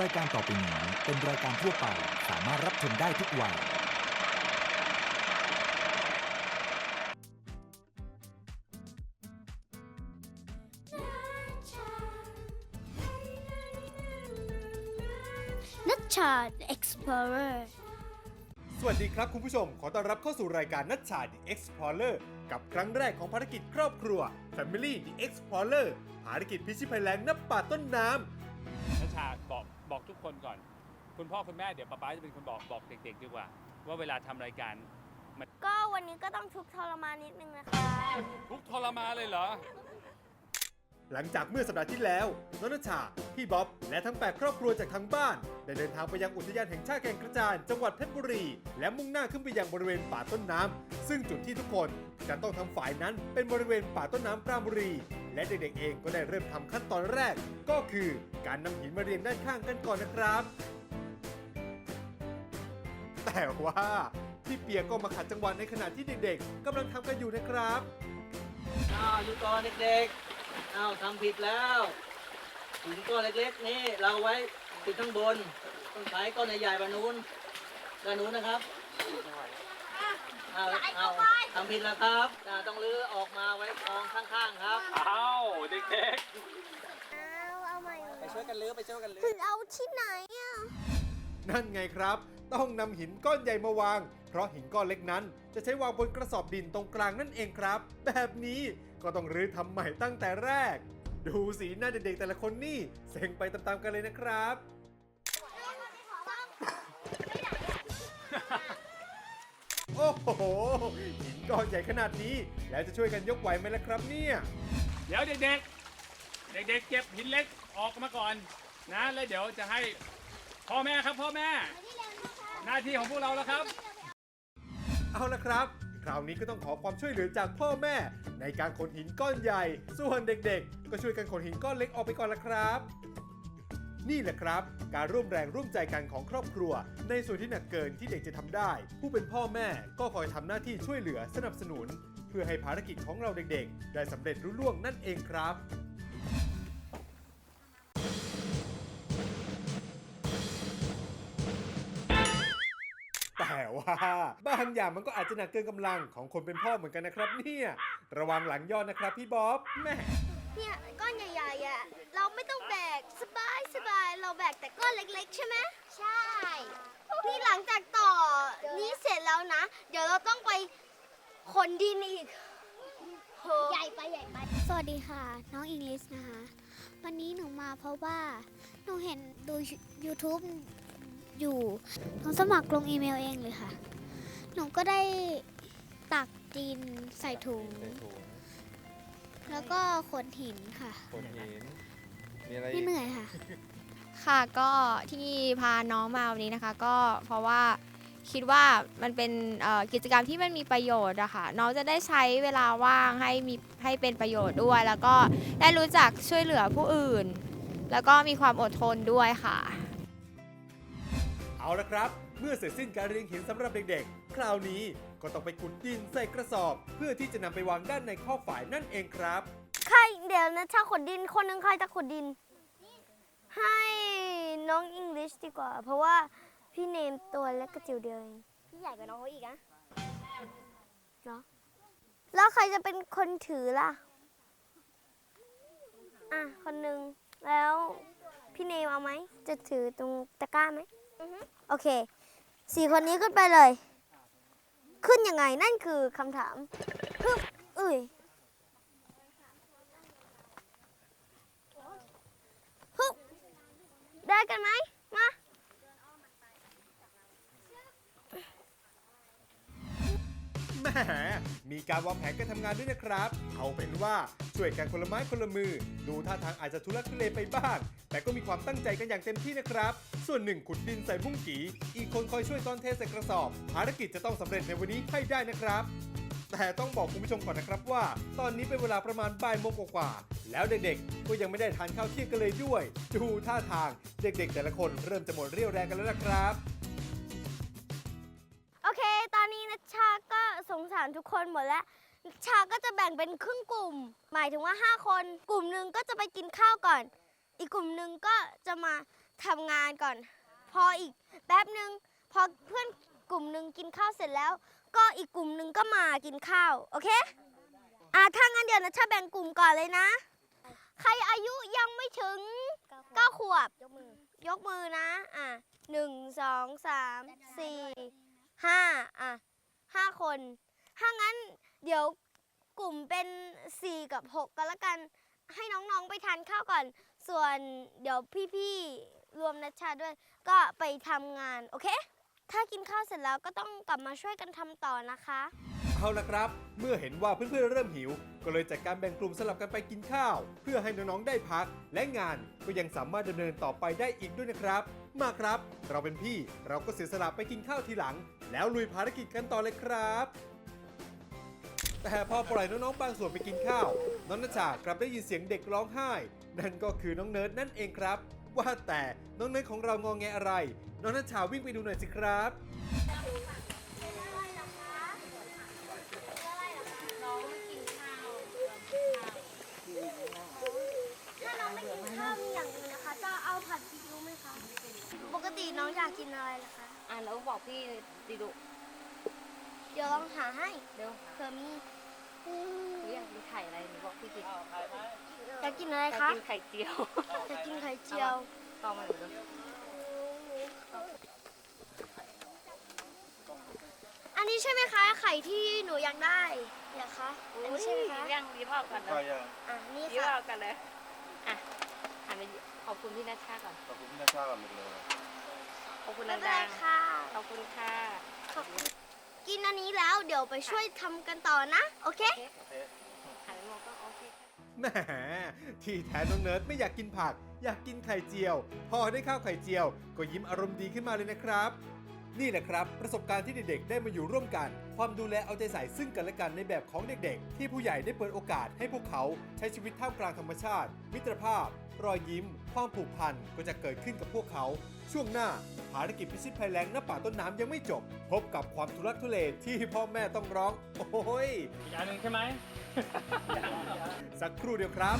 รายการต่อไปนี้เป็นรายการทั่วไปสามารถรับชมได้ทุกวัย นัชชา Explorer สวัสดีครับคุณผู้ชม ขอต้อนรับเข้าสู่รายการนัชชา The Explorer กับครั้งแรกของภารกิจครอบครัว Family The Explorer ภารกิจพิชิตภัยแรงนับป่าต้นน้ำ นัชชาบอก บอกทุกคนก่อน คุณพ่อคุณแม่เดี๋ยวป๊าป๊าจะเป็นคนบอกบอกเด็ก ๆ ดีกว่า ว่าเวลาทำรายการก็วันนี้ก็ต้องทุกข์ทรมานนิดนึงนะคะ ทุกข์ทรมานเลยเหรอ หลังจากเมื่อสัปดาห์ที่แล้วนนชชาพี่บ๊อบ และทั้ง 8 ครอบครัวจากทางบ้าน ได้เดินทางไปยังอุทยานแห่งชาติแก่งกระจานจังหวัดเพชรบุรี และมุ่งหน้าขึ้นไปยังบริเวณป่าต้นน้ำซึ่งจุดที่ทุกคนจะต้องทำฝ่ายนั้นเป็นบริเวณป่าต้นน้ำปราบุรี และเด็กๆเองก็ได้เริ่มทำขั้นตอนแรก ก็คือการนำหินมาเรียงด้านข้างกันก่อนนะครับ แต่ว่าพี่เปียกก็มาขัดจังหวะในขณะที่เด็กๆกำลังทำกันอยู่นะครับอ้าวดูก่อนเด็กๆ อ้าวทำผิดแล้วหินก้อนเล็กๆ นี่เราไว้ติดข้างบน ต้องใช้ก้อนใหญ่ๆแบบนู้นด้านนู้นนะครับอ้าวอ้าวทำผิดแล้วครับอ่าต้องลื้อออกมาไว้กองข้างๆครับ อ้าวเด็กเอาเอาใหม่ไปช่วยกันลื้อไปช่วยกันลื้อ ถึงเอาที่ไหนอะ นั่นไงครับ ต้องนำหินก้อนใหญ่มาวาง เพราะหินก้อนเล็กนั้น จะใช้วางบนกระสอบดินตรงกลางนั่นเองครับ แบบนี้ก็ต้องรื้อทำใหม่ตั้งแต่แรก ดูสีหน้าเด็กๆแต่ละคนนี่เซ็งไปตามๆกันเลยนะครับโอ้โหหินก้อนใหญ่ขนาดนี้ แล้วจะช่วยกันยกไหวไหมล่ะครับเนี่ยๆเดี๋ยวเด็กๆ เด็กๆ เก็บหินเล็กออกมาก่อน นะ แล้วเดี๋ยวจะให้พ่อแม่ครับพ่อแม่ หน้าที่ของพวกเราแล้วครับ เอาละครับ คราวนี้ก็ต้องขอความช่วยเหลือจากพ่อแม่ ในการขนหินก้อนใหญ่ ส่วนเด็กๆ ก็ช่วยกันขนหินก้อนเล็กออกไปก่อนละครับ นี่แหละครับ การร่วมแรงร่วมใจกันของครอบครัว ในส่วนที่หนักเกินที่เด็กจะทำได้ ผู้เป็นพ่อแม่ก็คอยทำหน้าที่ช่วยเหลือสนับสนุน เพื่อให้ภารกิจของเราเด็กๆ ได้สำเร็จรุ่ล่วงนั่นเองครับ ว่าบางอย่างมันก็อาจจะหนักเกินกำลังของคนเป็นพ่อเหมือนกันนะครับ เนี่ยระวังหลังย่อนะครับพี่บ๊อบแม่เนี่ยก้อนใหญ่ๆอะเราไม่ต้องแบกสบายสบายเราแบกแต่ก้อนเล็กๆ ใช่ไหมใช่ นี่หลังจากต่อนี้เสร็จแล้วนะ เดี๋ยวเราต้องไปขนดินอีกใหญ่ไปใหญ่ไปสวัสดีค่ะ น้องอิงลิสนะคะ วันนี้หนูมาเพราะว่าหนูเห็นดู YouTube อยู่หนูสมัครลงอีเมลเองเลยค่ะ หนูก็ได้ตักดินใส่ถุงแล้วก็ขนหินค่ะคนหินมีอะไรไม่อีกเหนื่อยค่ะ ค่ะก็ที่พาน้องมาวันนี้นะคะ ก็เพราะว่าคิดว่ามันเป็นเอ่อกิจกรรมที่มันมีประโยชน์อะค่ะน้องจะได้ใช้เวลาว่างให้มีให้เป็นประโยชน์ด้วย แล้วก็ได้รู้จักช่วยเหลือผู้อื่น แล้วก็มีความอดทนด้วยค่ะ เอาละครับ เมื่อเสร็จสิ้นการเรียงหินสำหรับเด็กๆ คราวนี้ก็ต้องไปขุดดินใส่กระสอบ เพื่อที่จะนำไปวางด้านในข้อฝ่ายนั่นเองครับ ใครเดี๋ยวนะถ้าขนดินคนหนึงใครจะขนดิน ให้น้องอิงลิชดีกว่า เพราะว่าพี่เนมตัวเล็กกระจิ๋วเดียวเองพี่ใหญ่กว่าน้องเขาอีกนะเนาะแล้วใครจะเป็นคนถือล่ะ อะ คนหนึ่งแล้ว พี่เนมเอาไหม จะถือตรงตะกร้าไหมโอเค สี่คนนี้ขึ้นไปเลย ขึ้นยังไงนั่นคือคำถามฮึบเอ้ยฮึบได้กันไหม มีการวางแผนการทำงานด้วยนะครับ เอาเป็นว่าช่วยกันคนละไม้คนละมือ ดูท่าทางอาจจะทุลักทุเลไปบ้าง แต่ก็มีความตั้งใจกันอย่างเต็มที่นะครับ ส่วนหนึ่งขุดดินใส่บุ้งกี อีกคนคอยช่วยซ้อนเทใส่กระสอบ ภารกิจจะต้องสำเร็จในวันนี้ให้ได้นะครับ แต่ต้องบอกคุณผู้ชมก่อนนะครับว่า ตอนนี้เป็นเวลาประมาณบ่ายโมงกว่าๆแล้วเด็กๆ ก็ยังไม่ได้ทานข้าวเที่ยงกันเลยด้วย ดูท่าทางเด็กๆ แต่ละคนเริ่มจะหมดเรี่ยวแรงกันแล้วนะครับ ทุกคนหมดแล้ว ชาก็จะแบ่งเป็นครึ่งกลุ่ม หมายถึงว่า 5 คน กลุ่มหนึ่งก็จะไปกินข้าวก่อน อีกกลุ่มหนึ่งก็จะมาทำงานก่อน พออีกแป๊บหนึ่งพอเพื่อนกลุ่มหนึ่งกินข้าวเสร็จแล้ว ก็อีกกลุ่มหนึ่งก็มากินข้าวโอเคอะถ้างั้นเดี๋ยวนะชาแบ่งกลุ่มก่อนเลยนะ ใครอายุยังไม่ถึงเก้าขวบ ยกมือยกมือนะ อะหนึ่งสองสามสี่ห้าอะห้าคน ถ้างั้นเดี๋ยวกลุ่มเป็น 4 กับ 6ก็แล้วกัน ให้น้องๆไปทานข้าวก่อน ส่วนเดี๋ยวพี่ๆรวมนัชชาด้วย ก็ไปทำงาน โอเค ถ้ากินข้าวเสร็จแล้วก็ต้องกลับมาช่วยกันทำต่อนะคะ เอาละครับ เมื่อเห็นว่าเพื่อนๆเริ่มหิว ก็เลยจัดการแบ่งกลุ่มสลับกันไปกินข้าว เพื่อให้น้องๆได้พัก และงานก็ยังสามารถดำเนินต่อไปได้อีกด้วยนะครับ มาครับ เราเป็นพี่เราก็เสียสละไปกินข้าวทีหลัง แล้วลุยภารกิจกันต่อเลยครับ แต่พอปล่อยน้องๆบางส่วนไปกินข้าว น้องนัชชากลับได้ยินเสียงเด็กร้องไห้ นั่นก็คือน้องเนิร์ดนั่นเองครับ ว่าแต่น้องเนิร์ดของเรางองแงอะไร น้องนัชชาวิ่งไปดูหน่อยสิครับถ้าน้องไม่กินข้าวมีอย่างอื่นนะคะ จะเอาผัดซีอิ๊วไหมคะ ปกติน้องอยากกินอะไรล่ะคะ อะแล้วบอกพี่ดิดุเดี๋ยวลองหาให้เร็วเผื่อมี หรืออยากกินไข่อะไรหนูบอกพี่กินอยากกินอะไรอยากคะกินไข่เจียวอยากกินไข่เจียวต่อมาหนูเร็วอันนี้ใช่ไหมคะ ไข่ที่หนูอยากได้เหรอคะอันนี้ใช่ไหมคะยังรีบเอากันเลยอะนี่รีบค่ะเอากันเลยอะหันไปขอบคุณพี่นัชชาก่อนขอบคุณพี่นาชาก่อนเลย ขอบคุณไม่ดัเป็นไรงค่ะๆขอบคุณค่ะ ขอบคุณ กินอันนี้แล้วเดี๋ยวไปช่วยทำกันต่อนะโอเคหันไปมองก็โอเคค่ะแหมที่แท้น้องเนิร์ดไม่อยากกินผัก อยากกินไข่เจียว พอได้ข้าวไข่เจียว ก็ยิ้มอารมณ์ดีขึ้นมาเลยนะครับ นี่แหละครับ ประสบการณ์ที่เด็กๆได้มาอยู่ร่วมกัน ความดูแลเอาใจใส่ซึ่งกันและกันในแบบของเด็กๆ ที่ผู้ใหญ่ได้เปิดโอกาสให้พวกเขาใช้ชีวิตท่ามกลางธรรมชาติ มิตรภาพ รอยยิ้ม ความผูกพันก็จะเกิดขึ้นกับพวกเขา ช่วงหน้าภารกิจพิชิตภัยแล้งหน้าป่าต้นน้ำยังไม่จบ พบกับความทุลักทุเลที่พ่อแม่ต้องร้อง โอ้ยอีกอันหนึ่งใช่ไหม สักครู่เดียวครับ